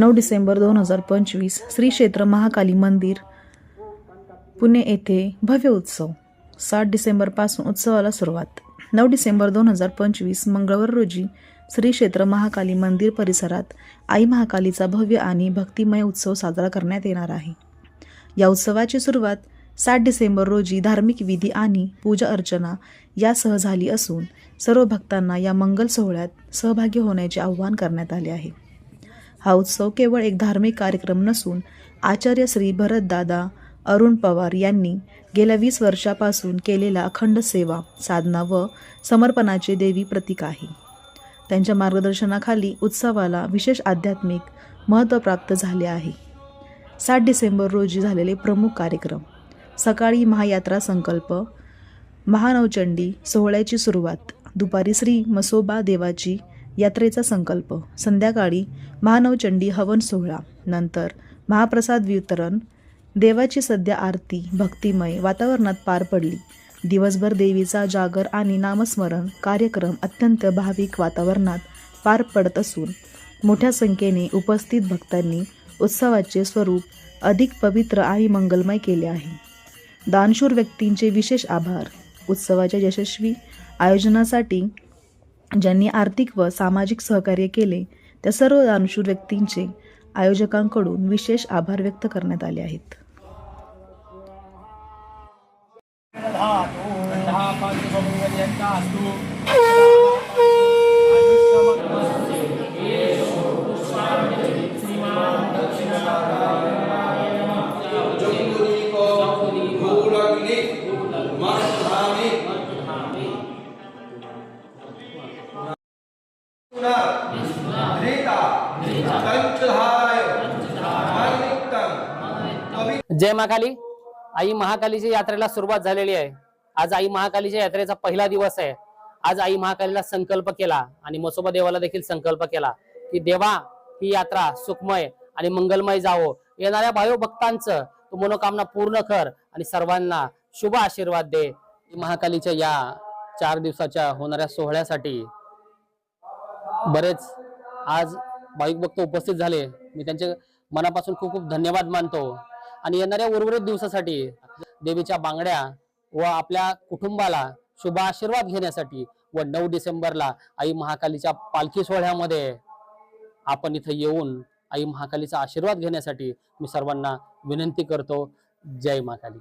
नऊ डिसेंबर दोन हजार पंचवीस श्री क्षेत्र महाकाली मंदिर पुणे येथे भव्य उत्सव. सात डिसेंबरपासून उत्सवाला सुरुवात. नऊ डिसेंबर दोन हजार पंचवीस मंगळवार रोजी श्री क्षेत्र महाकाली मंदिर परिसरात आई महाकालीचा भव्य आणि भक्तिमय उत्सव साजरा करण्यात येणार आहे. या उत्सवाची सुरुवात सात डिसेंबर रोजी धार्मिक विधी आणि पूजा अर्चना यासह झाली असून सर्व भक्तांना या मंगल सोहळ्यात सहभागी होण्याचे आवाहन करण्यात आले आहे. हा उत्सव केवळ एक धार्मिक कार्यक्रम नसून आचार्य श्री भरतदादा अरुण पवार यांनी गेल्या वीस वर्षापासून केलेला अखंड सेवा साधना व समर्पणाचे देवी प्रतीक आहे. त्यांच्या मार्गदर्शनाखाली उत्सवाला विशेष आध्यात्मिक महत्त्व प्राप्त झाले आहे. सात डिसेंबर रोजी झालेले प्रमुख कार्यक्रम सकाळी महायात्रा संकल्प महानवचंडी सोहळ्याची सुरुवात दुपारी श्री मसोबा देवाची यात्रेचा संकल्प. संध्याकाळी महानवचंडी हवन सोहळा. नंतर महाप्रसाद वितरण. देवाची सध्या आरती भक्तिमय वातावरणात पार पडली. दिवसभर देवीचा जागर आणि नामस्मरण कार्यक्रम अत्यंत भाविक वातावरणात पार पडत असून मोठ्या संख्येने उपस्थित भक्तांनी उत्सवाचे स्वरूप अधिक पवित्र आणि मंगलमय केले आहे. दानशूर व्यक्तींचे विशेष आभार. उत्सवाच्या यशस्वी आयोजनासाठी ज्यांनी आर्थिक व सामाजिक सहकार्य केले त्या सर्व दानशूर व्यक्तींचे आयोजकांकडून विशेष आभार व्यक्त करण्यात आले आहेत जय महाकाली. आई महाकालीच्या यात्रेला सुरुवात झालेली आहे. आज आई महाकालीच्या यात्रेचा पहिला दिवस आहे. आज आई महाकालीला संकल्प केला आणि मसोबा देवाला देखील संकल्प केला की देवा ही यात्रा सुखमय आणि मंगलमय जावो. येणाऱ्या भायो भक्तांचं तू मनोकामना पूर्ण कर आणि सर्वांना शुभ आशीर्वाद दे. महाकालीच्या या चार दिवसाच्या होणाऱ्या सोहळ्यासाठी बरेच आज भाविक भक्त उपस्थित झाले. मी त्यांचे मनापासून खूप खूप धन्यवाद मानतो. आणि येणाऱ्या उर्वरित दिवसासाठी देवीच्या बांगड्या व आपल्या कुटुंबाला शुभ आशीर्वाद घेण्यासाठी व नऊ डिसेंबरला आई महाकालीच्या पालखी सोहळ्यामध्ये आपण इथे येऊन आई महाकालीचा आशीर्वाद घेण्यासाठी मी सर्वांना विनंती करतो. जय महाकाली